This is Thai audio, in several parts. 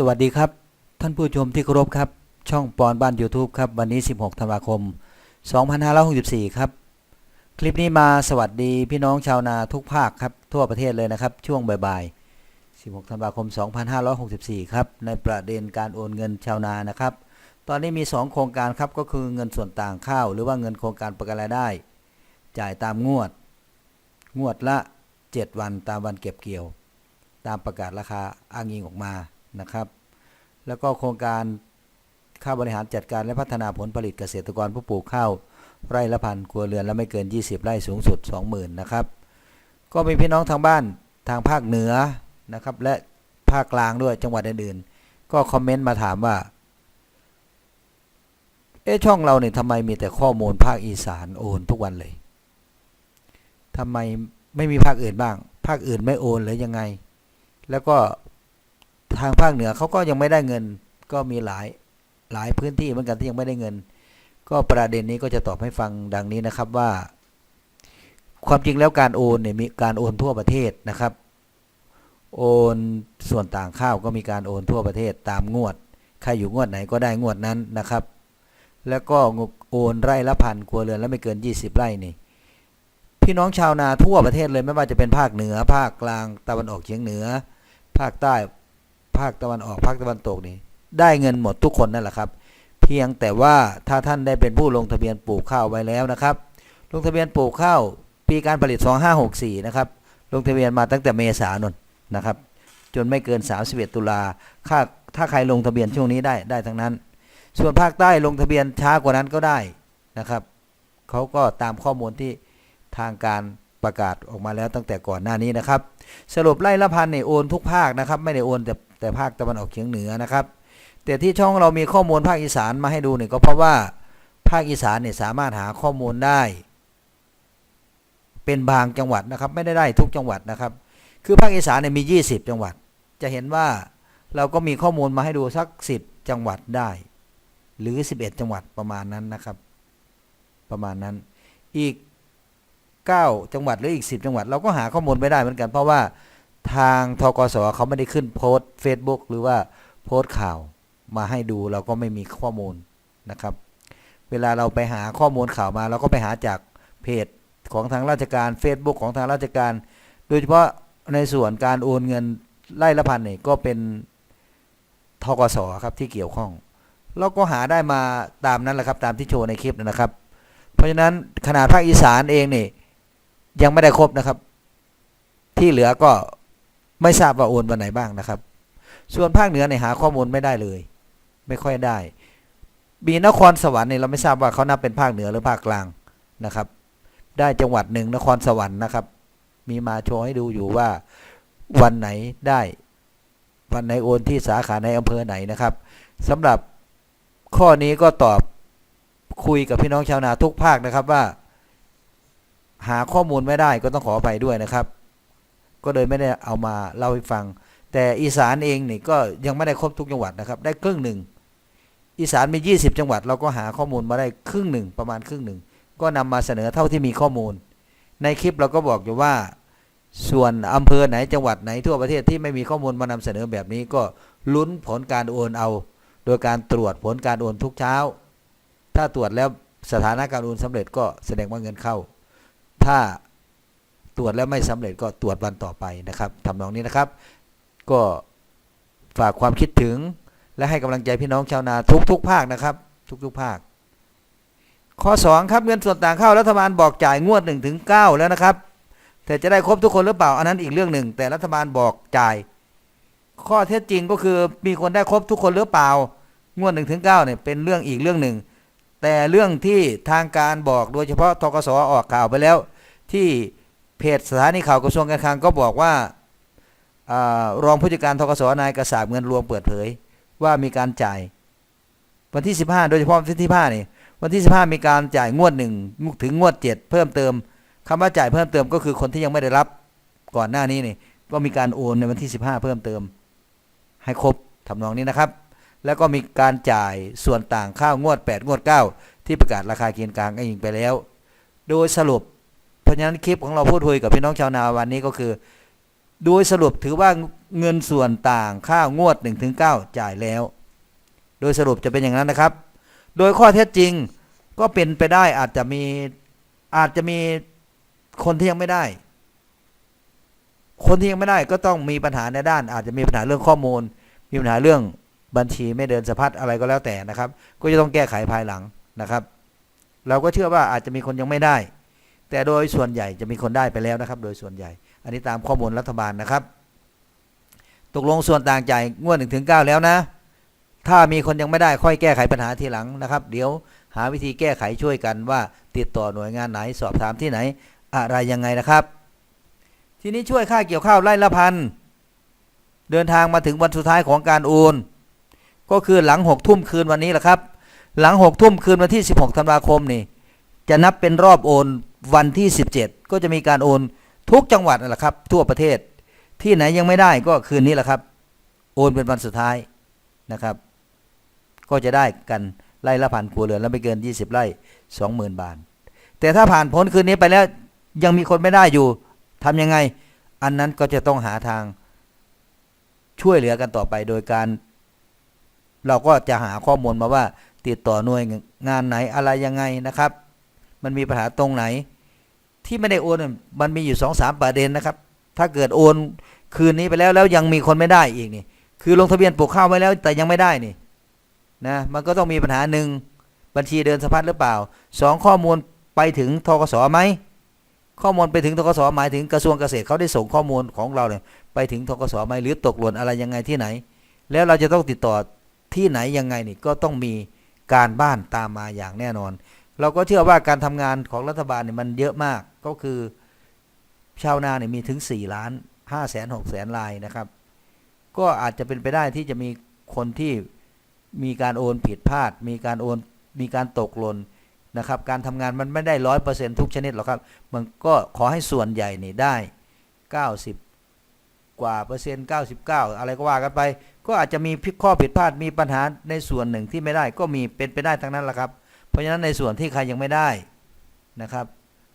สวัสดีครับ ท่านผู้ชมที่เคารพครับ ช่องปอนบ้าน YouTube ครับ วันนี้ 16 ธันวาคม 2564 ครับ คลิปนี้มาสวัสดีพี่น้องชาวนาทุกภาคครับ ทั่วประเทศเลยนะครับ ช่วงบ่ายๆ 16 ธันวาคม 2564 ครับ ในประเด็นการโอนเงินชาวนานะครับ ตอนนี้มี 2 โครงการครับ ก็คือเงินส่วนต่างข้าว หรือว่าเงินโครงการประกันรายได้ จ่ายตามงวด งวดละ 7 วันตามวันเก็บเกี่ยว ตามประกาศราคาอ้างอิงออกมา นะครับ แล้วก็โครงการข้าบริหารจัดการและพัฒนาผลผลิตเกษตรกรผู้ปลูกข้าวไร่ละพันครัวเรือนและไม่เกิน 20 ไร่สูงสุด 20,000นะครับ ก็มีพี่น้องทางบ้านทางภาคเหนือนะครับ และภาคกลางด้วยจังหวัดอื่นๆ ก็คอมเมนต์มาถามว่า เอ๊ะช่องเราเนี่ยทำไมมีแต่ข้อมูลภาคอีสานโอนทุกวันเลยทำไมไม่มีภาคอื่นบ้าง ภาคอื่นไม่โอนหรือยังไง แล้วก็ ทางภาคเหนือเขาก็ยังไม่ได้เงิน ก็มีหลายหลายพื้นที่เหมือนกันที่ยังไม่ได้เงิน ก็ประเด็นนี้ก็จะตอบให้ฟังดังนี้นะครับว่า ความจริงแล้วการโอนเนี่ยมีการโอนทั่วประเทศนะครับ โอนส่วนต่างข้าวก็มีการโอนทั่วประเทศตามงวดใครอยู่งวดไหนก็ได้งวดนั้นนะครับ แล้วก็โอนไร่ละพันครัวเรือนแล้วไม่เกิน 20 ไร่นี่พี่น้องชาวนาทั่วประเทศเลยไม่ว่าจะเป็นภาคเหนือ ภาคกลางตะวันออกเฉียงเหนือ ภาคใต้ ภาคตะวันออกภาคตะวันตกนี่ได้เงินหมดทุกคนนั่นแหละครับ เพียงแต่ว่าถ้าท่านได้เป็นผู้ลงทะเบียนปลูกข้าวไว้แล้วนะครับ ลงทะเบียนปลูกข้าวปีการผลิต 2564 นะครับ ลงทะเบียนมาตั้งแต่เมษายนนะครับ จนไม่เกิน 31 ตุลาค่าถ้าใครลงทะเบียนช่วงนี้ได้ได้ทั้งนั้น ส่วนภาคใต้ลงทะเบียนช้ากว่านั้นก็ได้นะครับเขาก็ตามข้อมูลที่ทางการประกาศออกมาแล้วตั้งแต่ก่อนหน้านี้นะครับ สรุปไล่ละพันเนี่ยโอนทุกภาคนะครับ ไม่ได้โอนแต่ แต่ภาคตะวันออกเฉียงเหนือนะครับ แต่ที่ช่องเรามีข้อมูลภาคอีสานมาให้ดูเนี่ยก็เพราะว่าภาคอีสานเนี่ยสามารถหาข้อมูลได้ เป็นบางจังหวัดนะครับ ไม่ได้ได้ทุกจังหวัดนะครับ คือภาคอีสานเนี่ยมี 20 จังหวัด จะเห็นว่าเราก็มีข้อมูลมาให้ดูสัก 10 จังหวัดได้ หรือ 11 จังหวัดประมาณนั้นนะครับ ประมาณนั้นอีก 9 จังหวัดหรืออีก 10 จังหวัด เราก็หาข้อมูลไม่ได้เหมือนกันเพราะว่า ทางทกสเขาไม่ได้ขึ้นโพสต์ Facebook หรือว่าโพสต์ข่าวมาให้ดูเราก็ไม่มีข้อมูลนะครับ เวลาเราไปหาข้อมูลข่าวมา เราก็ไปหาจากเพจของทางราชการ Facebook ของทางราชการ โดยเฉพาะในส่วนการโอนเงินไล่ละพันเนี่ยก็เป็นทกสครับที่เกี่ยวข้องเราก็หาได้มาตามนั้นแหละครับตามที่โชว์ในคลิปนะครับ เพราะฉะนั้นขนาดภาคอีสานเองนี่ยังไม่ได้ครบนะครับ ที่เหลือก็ ไม่ทราบว่าโอนวันไหนบ้างนะครับ ส่วนภาคเหนือเนี่ยหาข้อมูลไม่ได้เลย ไม่ค่อยได้ มีนครสวรรค์เนี่ยเราไม่ทราบว่าเขานับเป็นภาคเหนือหรือภาคกลางนะครับ ได้จังหวัดหนึ่งนครสวรรค์นะครับ มีมาโชว์ให้ดูอยู่ว่าวันไหนได้ วันไหนโอนที่สาขาในอำเภอไหนนะครับสำหรับข้อนี้ก็ตอบคุยกับพี่น้องชาวนาทุกภาคนะครับว่า หาข้อมูลไม่ได้ก็ต้องขอไปด้วยนะครับ ก็เลยไม่ได้เอามาเล่าให้ฟัง แต่อีสานเองนี่ก็ยังไม่ได้ครบทุกจังหวัดนะครับ ได้ครึ่งหนึ่ง อีสานมี 20 จังหวัด เราก็หาข้อมูลมาได้ครึ่งหนึ่งประมาณครึ่งหนึ่ง ก็นำมาเสนอเท่าที่มีข้อมูล ในคลิปเราก็บอกอยู่ว่า ส่วนอำเภอไหนจังหวัดไหนทั่วประเทศที่ไม่มีข้อมูลมานำเสนอแบบนี้ก็ลุ้นผลการโอนเอา โดยการตรวจผลการโอนทุกเช้า ถ้าตรวจแล้วสถานะการโอนสำเร็จก็แสดงว่าเงินเข้า ถ้า ตรวจแล้วไม่สำเร็จก็ตรวจวันต่อไปนะครับทำนองนี้นะครับ ก็ฝากความคิดถึงและให้กำลังใจพี่น้องชาวนาทุกๆภาคนะครับ ทุกๆภาค ข้อ 2 ครับเงินส่วนต่างเข้ารัฐบาลบอกจ่ายงวด1ถึง9แล้วนะครับ แต่จะได้ครบทุกคนหรือเปล่าอันนั้นอีกเรื่องหนึ่ง แต่รัฐบาลบอกจ่าย ข้อเท็จจริงก็คือมีคนได้ครบทุกคนหรือเปล่างวด1ถึง9เนี่ยเป็นเรื่องอีกเรื่องหนึ่ง แต่เรื่องที่ทางการบอกโดยเฉพาะทกสออกข่าวไปแล้วที่ เพจสถานีข่าวกระทรวงการคลังก็บอกว่าอารองผู้จัดการทกสนายกระสาบเงินรวมเปิดเผย ว่ามีการจ่ายวันที่ 15 โดยเฉพาะวันที่15นี่วันที่ 15 มีการจ่ายงวดหนึ่งถึงงวด 7 เพิ่มเติมคำว่าจ่ายเพิ่มเติมก็คือคนที่ยังไม่ได้รับก่อนหน้านี้นี่ก็มีการโอนในวันที่ 15 เพิ่มเติม ให้ครบทำนองนี้นะครับ แล้วก็มีการจ่ายส่วนต่างข้าวงวด 8 งวด 9 ที่ประกาศราคาเกียนกลางก็ยิงไปแล้ว โดยสรุป ราะฉะนั้นคลิปของเราพูดคุยกับพี่น้องชาวนาวันนี้ก็คือ โดยสรุปถือว่าเงินส่วนต่างค่างวด1-9จ่ายแล้ว โดยสรุปจะเป็นอย่างนั้นนะครับ โดยข้อเท็จจริงก็เป็นไปได้อาจจะมีอาจจะมีคนที่ยังไม่ได้ คนที่ยังไม่ได้ก็ต้องมีปัญหาในด้าน อาจจะมีปัญหาเรื่องข้อมูล มีปัญหาเรื่องบัญชีไม่เดินสะพัดอะไรก็แล้วแต่นะครับ ก็จะต้องแก้ไขภายหลังนะครับ เราก็เชื่อว่าอาจจะมีคนยังไม่ได้ แต่โดยส่วนใหญ่จะมีคนได้ไปแล้วนะครับ โดยส่วนใหญ่ อันนี้ตามข้อมูลรัฐบาลนะครับ ตกลงส่วนต่างจ่ายงวดหนึ่งถึงเก้าแล้วนะ ถ้ามีคนยังไม่ได้ค่อยแก้ไขปัญหาทีหลังนะครับ เดี๋ยวหาวิธีแก้ไขช่วยกันว่า ติดต่อหน่วยงานไหนสอบถามที่ไหน อะไรยังไงนะครับ ทีนี้ช่วยค่าเกี่ยวข้าวไร่ละพันเดินทางมาถึงวันสุดท้ายของการโอนก็คือหลังหกทุ่มคืนวันนี้แหละครับ หลังหกทุ่มคืนวันที่ 16ธันวาคมนี่ จะนับเป็นรอบโอนวันที่ 17 ก็จะมีการโอนทุกจังหวัดนั่นแหละครับ ทั่วประเทศที่ไหนยังไม่ได้ก็คืนนี้แหละครับ โอนเป็นวันสุดท้ายนะครับ ก็จะได้กันไร่ละพันครัวเรือนแล้วไม่เกิน 20 ไร่ 20,000 บาท แต่ถ้าผ่านพ้นคืนนี้ไปแล้วยังมีคนไม่ได้อยู่ทำยังไง อันนั้นก็จะต้องหาทางช่วยเหลือกันต่อไปโดยการ เราก็จะหาข้อมูลมาว่าติดต่อหน่วยงานไหนอะไรยังไงนะครับ มันมีปัญหาตรงไหน ที่ไม่ได้โอน มันมีอยู่สองสามประเด็นนะครับ ถ้าเกิดโอนคืนนี้ไปแล้วแล้วยังมีคนไม่ได้อีกนี่ คือลงทะเบียนปลูกข้าวไว้แล้วแต่ยังไม่ได้นี่นะมันก็ต้องมีปัญหาหนึ่งบัญชีเดินสะพัดหรือเปล่าสองข้อมูลไปถึงทกสไหมข้อมูลไปถึงทกสหมายถึงกระทรวงเกษตรเขาได้ส่งข้อมูลของเราเนี่ยไปถึงทกสไหมหรือตกหล่นอะไรยังไงที่ไหน แล้วเราจะต้องติดต่อที่ไหนยังไงนี่ก็ต้องมีการบ้านตามมาอย่างแน่นอน เราก็เชื่อว่าการทำงานของรัฐบาลเนี่ยมันเยอะมากก็คือชาวนาเนี่ยมีถึง 4 ล้าน5แสน6แสนลายนะครับ ก็อาจจะเป็นไปได้ที่จะมีคนที่มีการโอนผิดพลาด มีการโอนมีการตกหล่นนะครับ การทำงานมันไม่ได้ร้อยเปอร์เซ็นทุกชนิดหรอกครับ มันก็ขอให้ส่วนใหญ่นี่ได้90กว่าเปอร์เซ็นต์99อะไรก็ว่ากันไป ก็อาจจะมีข้อผิดพลาดมีปัญหาในส่วนหนึ่งที่ไม่ได้ ก็มีเป็นไปได้ทั้งนั้นแหละครับเราะฉะนั้นในส่วนที่ใครยังไม่ได้นะครับ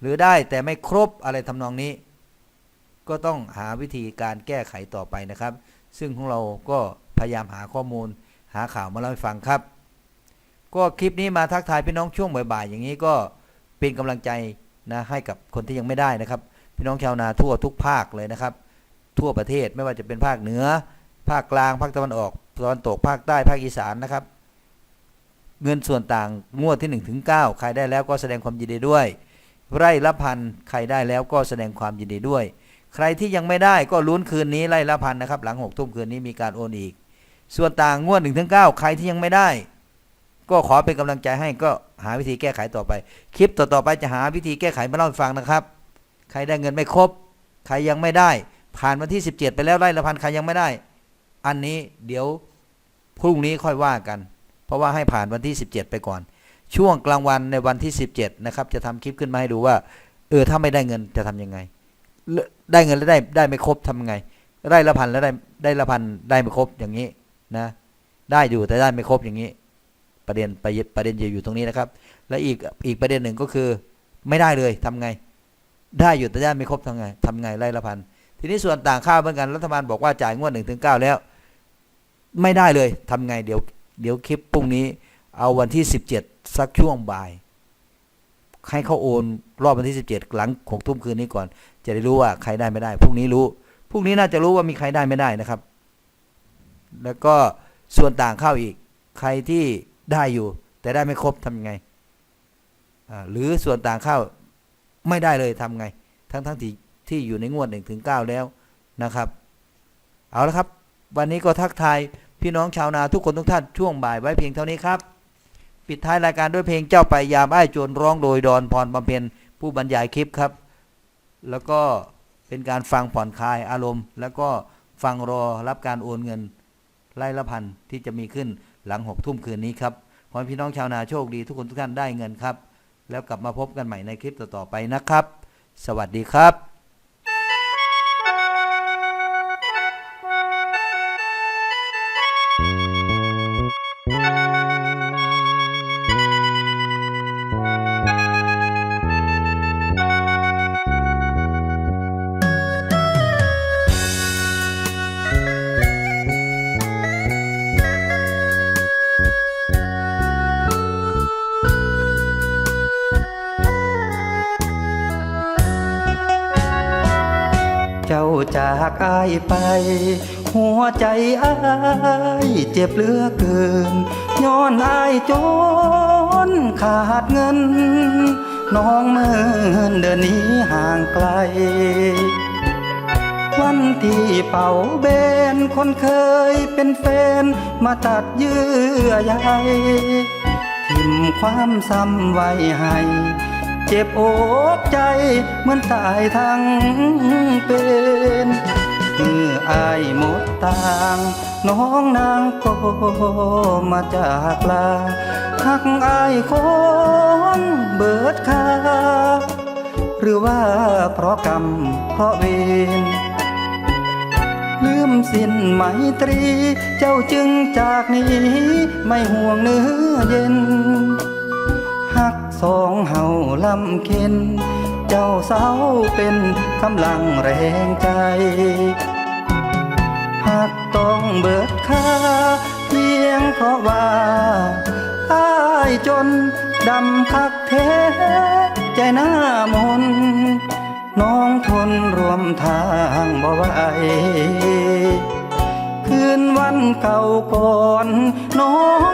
หรือได้แต่ไม่ครบอะไรทำนองนี้ ก็ต้องหาวิธีการแก้ไขต่อไปนะครับ ซึ่งของเราก็พยายามหาข้อมูล หาข่าวมาเล่าให้ฟังครับ ก็คลิปนี้มาทักทายพี่น้องช่วงบ่ายๆอย่างนี้ก็เป็นกำลังใจนะให้กับคนที่ยังไม่ได้นะครับ พี่น้องชาวนาทั่วทุกภาคเลยนะครับ ทั่วประเทศไม่ว่าจะเป็นภาคเหนือ ภาคกลางภาคตะวันออกตะวันตกภาคใต้ภาคอีสานนะครับ เงินส่วนต่างงวดที่1ถึง9ใครได้แล้วก็แสดงความยินดีด้วย ไร่ละพันใครได้แล้วก็แสดงความยินดีด้วย ใครที่ยังไม่ได้ก็ลุ้นคืนนี้ไร่ละพันนะครับ หลังหกทุ่มคืนนี้มีการโอนอีก ส่วนต่างงวด1ถึง9ใครที่ยังไม่ได้ ก็ขอเป็นกำลังใจให้ก็หาวิธีแก้ไขต่อไป คลิปต่อๆไปจะหาวิธีแก้ไขมาเล่าให้ฟังนะครับ ใครได้เงินไม่ครบ ใครยังไม่ได้ ผ่านวันที่ 17 ไปแล้วไร่ละพันใครยังไม่ได้ อันนี้เดี๋ยวพรุ่งนี้ค่อยว่ากัน ราะว่าให้ผ่านวันที่ 17 ไปก่อน ช่วงกลางวันในวันที่ 17 นะครับ จะทำคลิปขึ้นมาให้ดูว่า เออถ้าไม่ได้เงินจะทำยังไง ได้เงินแล้วได้ได้ไม่ครบทำยังไงไร่ละพันแล้วได้ได้ละพันได้ไม่ครบอย่างนี้นะ ได้อยู่แต่ได้ไม่ครบอย่างนี้ ประเด็นประเด็นประเด็นอยู่ตรงนี้นะครับ และอีกอีกประเด็นหนึ่งก็คือ ไม่ได้เลยทำไง ได้อยู่แต่ได้ไม่ครบทำไงทำไงไร่ละพันทีนี้ส่วนต่างข้าวเหมือนกันรัฐบาลบอกว่าจ่ายงวดหนึ่งถึงเก้าแล้ว ไม่ได้เลยทำไงเดี๋ยว เดี๋ยวคลิปพรุ่งนี้เอาวันที่สิบเจ็ดสักช่วงบ่าย ให้เขาโอนรอบวันที่สิบเจ็ดหลังหกทุ่มคืนนี้ก่อน จะได้รู้ว่าใครได้ไม่ได้พรุ่งนี้รู้พรุ่งนี้น่าจะรู้ว่ามีใครได้ไม่ได้นะครับ แล้วก็ส่วนต่างข้าวอีก ใครที่ได้อยู่ แต่ได้ไม่ครบทำยังไงหรือส่วนต่างข้าวไม่ได้เลยทำไง ทั้งทั้งที่ที่อยู่ในงวดหนึ่งถึงเก้าแล้วนะครับ เอาละครับ วันนี้ก็ทักทาย พี่น้องชาวนาทุกคนทุกท่านช่วงบ่ายไว้เพียงเท่านี้ครับ ปิดท้ายรายการด้วยเพลงเจ้าไปยามไอ้โจรร้องโดยดอนพรบำเพ็ญผู้บรรยายคลิปครับ แล้วก็เป็นการฟังผ่อนคลายอารมณ์ แล้วก็ฟังรอรับการโอนเงินไล่ละพันที่จะมีขึ้นหลังหกทุ่มคืนนี้ครับขอให้พี่น้องชาวนาโชคดีทุกคนทุกท่านได้เงินครับ แล้วกลับมาพบกันใหม่ในคลิปต่อๆไปนะครับ สวัสดีครับ จ้าจากอายไป หัวใจอายเจ็บเหลือเกิน ย้อนอายจนขาดเงิน น้องเมินเดินหนี้ห่างไกล วันที่เป่าเบนคนเคยเป็นแฟน มาตัดเยื่อใยทิมความซ้ำไว้ให้เจ็บอกใจเหมือนตายทั้งเป็น มื่ออายหมดต่าง น้องนางก็มาจากลาหักอายคนเบิดค่าหรือว่าเพราะกรรมเพราะเวรลืมสิ้นไมตรี เจ้าจึงจากนี้ ไม่ห่วงเนื้อเย็นหักสองเฮาลำเค็น เจ้าเศร้าเป็นกำลังแรงใจหากต้องเบิดค่าเพียงเพราะว่าอายจนดำคักเทใจหน้ามนน้องทนรวมทางบ่ไหวคืนวันเก่าก่อนน้อง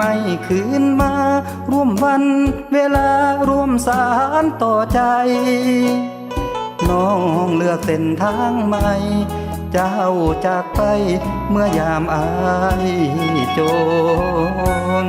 ไม่คืนมา ร่วมวันเวลาร่วมสารต่อใจ น้องเลือกเส้นทางใหม่ เจ้าจากไปเมื่อยามอายจน